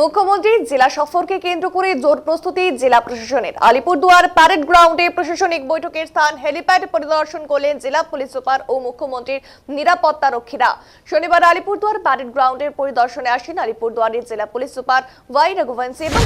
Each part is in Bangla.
মুখ্যমন্ত্রীর জেলা সফরকে কেন্দ্র করে জোর প্রস্তুতি জেলা প্রশাসনের। আলিপুরদুয়ার প্যারেড গ্রাউন্ডে প্রশাসনিক বৈঠকের স্থান হেলিপ্যাড পরিদর্শন করলেন জেলা পুলিশ সুপার ও মুখ্যমন্ত্রীর নিরাপত্তা রক্ষীরা। শনিবার আলিপুরদুয়ার প্যারেড গ্রাউন্ডের পরিদর্শনে আসেন আলিপুরদুয়ারের জেলা পুলিশ সুপার ওয়াই রঘুবংশী এবং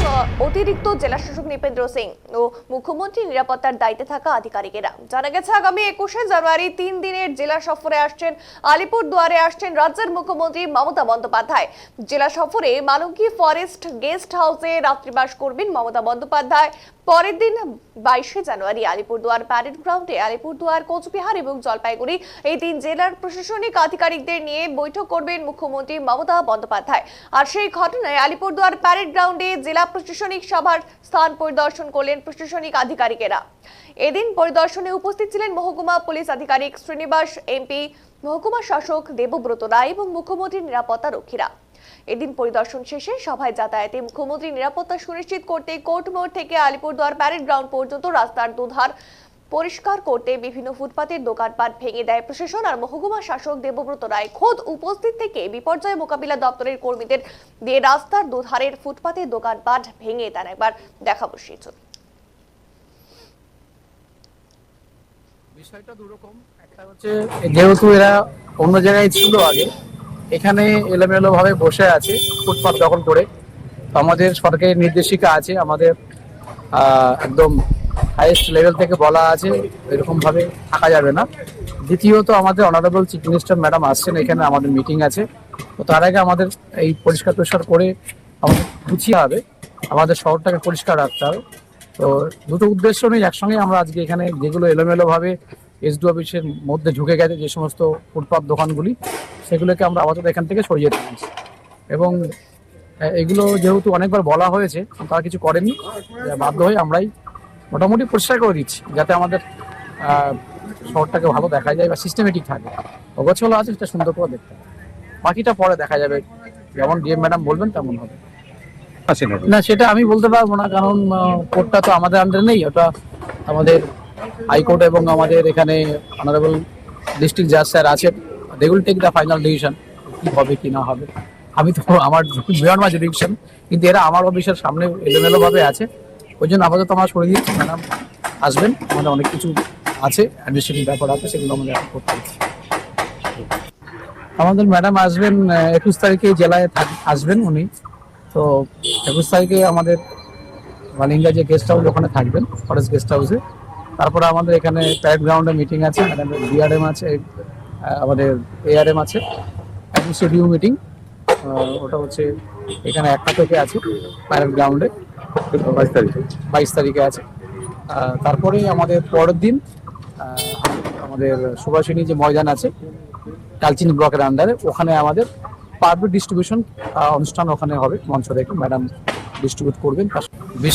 অতিরিক্ত জেলা শাসক নৃপেন্দ্র সিং ও মুখ্যমন্ত্রী নিরাপত্তার দায়িত্বে থাকা আধিকারিকেরা। জানা গেছে, আগামী একুশে জানুয়ারি তিন দিনের জেলা সফরে আসছেন আলিপুরদুয়ারে আসছেন রাজ্যের মুখ্যমন্ত্রী মমতা বন্দ্যোপাধ্যায়। জেলা সফরে মালঙ্কি ফরেস্ট গেস্ট হাউসে রাত্রিবাস করবেন মমতা বন্দ্যোপাধ্যায়। পরের দিন বাইশে জানুয়ারি আলিপুরদুয়ার প্যারেড গ্রাউন্ডে আলিপুরদুয়ার, কোচবিহার এবং জলপাইগুড়ি এই তিন জেলার প্রশাসনিক আধিকারিকদের নিয়ে বৈঠক করবেন মুখ্যমন্ত্রী মমতা বন্দ্যোপাধ্যায়। আর সেই ঘটনায় আলিপুরদুয়ার প্যারেড গ্রাউন্ডে জেলা প্রশাসনিক সভার স্থান পরিদর্শন করলেন প্রশাসনিক আধিকারিকেরা। এদিন পরিদর্শনে উপস্থিত ছিলেন মহকুমা পুলিশ আধিকারিক শ্রীনিবাস, এমপি, মহকুমা শাসক দেবব্রত রায় এবং মুখ্যমন্ত্রীর নিরাপত্তা রক্ষীরা। এদিন পরিদর্শন শেষে সভায় যাতায়াতে মুখ্যমন্ত্রী নিরাপত্তা সুনিশ্চিত করতে কোর্ট মোড় থেকে আলিপুরদুয়ার প্যারেড গ্রাউন্ড পর্যন্ত রাস্তার দুধার পরিষ্কার করতে বিভিন্ন ফুটপাতের দোকানপাট ভেঙে দেয় প্রশাসন আর মহকুমা শাসক দেবব্রত রায় খোদ উপস্থিত থেকে বিপর্যয় মোকাবিলা দপ্তরের কর্মীদের দিয়ে রাস্তার দুধারের ফুটপাতের দোকানপাট ভেঙে দেন একবার দেখাবো সেই বিষয়টা দুরকম। একটা হচ্ছে, যেহেতু এরা অন্য জায়গায় ছিল আগে এখানে এলোমেলো ভাবে বসে আছে ফুটপাথ দখল করে। তো আমাদের সরকারি নির্দেশিকা আছে, আমাদের একদম হাইয়েস্ট লেভেল থেকে বলা আছে এরকম ভাবে থাকা যাবে না। দ্বিতীয়ত আমাদের অনারেবল চিফ মিনিস্টার ম্যাডাম আসছেন, এখানে আমাদের মিটিং আছে। তো তার আগে আমাদের এই পরিষ্কার পরিষ্কার করে আমাদের গুছিয়ে হবে। আমাদের শহরটাকে পরিষ্কার রাখতে হবে। তো দুটো উদ্দেশ্য নেই একসঙ্গে আমরা আজকে এখানে যেগুলো এলোমেলো ভাবে এসডি অফিসের মধ্যে ঢুকে গেছে যে সমস্ত ফুটপাত দোকানগুলি সেগুলোকে আমরা আপাতত এখান থেকে সরিয়ে দিয়েছি। এবং এগুলো যেহেতু অনেকবার বলা হয়েছে তারা কিছু করেনি বাধ্য হয়ে আমরাই মোটামুটি পরিষ্কার করে দিচ্ছি যাতে আমাদের শহরটাকে ভালো দেখা যায় বা সিস্টেমেটিক থাকে। অগোছলো আছে সেটা সুন্দর করে দেখতে হবে। বাকিটা পরে দেখা যাবে যেমন ডিএম ম্যাডাম বলবেন তেমন হবে। না সেটা আমি বলতে পারব না কারণ কোর্টটা তো আমাদের আন্ডারে নেই ওটা আমাদের হাইকোর্ট এবং আমাদের এখানে অনারেবল ডিস্ট্রিক্ট জাজ স্যার আছে they will take the final decision কি হবে, কি না হবে। আমি তো আমার বিয়ন্ড মাই ডিসিশন কিন্তু এরা আমার অফিসের সামনে এলোমেলো ভাবে আছে। ওই জন্য আপাতত আমরা সরে দিচ্ছি ম্যাডাম আসবেন। আমাদের অনেক কিছু আছে অ্যাডমিনিস্ট্রেটিভ ব্যাপার আছে, সেগুলো আমাদের করতে হচ্ছে আমাদের ম্যাডাম আসবেন একুশ তারিখে জেলায় আসবেন উনি। তো একুশ তারিখে আমাদের মালিঙ্গা যে গেস্ট হাউস ওখানে থাকবেন ফরেস্ট গেস্ট হাউসে তারপরে আমাদের এখানে প্যারেড গ্রাউন্ডে মিটিং আছে বিআরএম আছে আহ, আমাদের এআরএম আছে সিডিউ মিটিং ওটা হচ্ছে এখানে একটা থেকে আছে প্যারেড গ্রাউন্ডে বাইশ তারিখে। বাইশ তারিখে আছে। তারপরেই আমাদের পরের দিন আমাদের সুভাষিনী যে ময়দান আছে কালচিনি ব্লকের আন্ডারে ওখানে আমাদের পারবে ডিস্ট্রিবিউশন অনুষ্ঠান ওখানে হবে। মঞ্চ থেকে ম্যাডাম ডিস্ট্রিবিউট করবেন।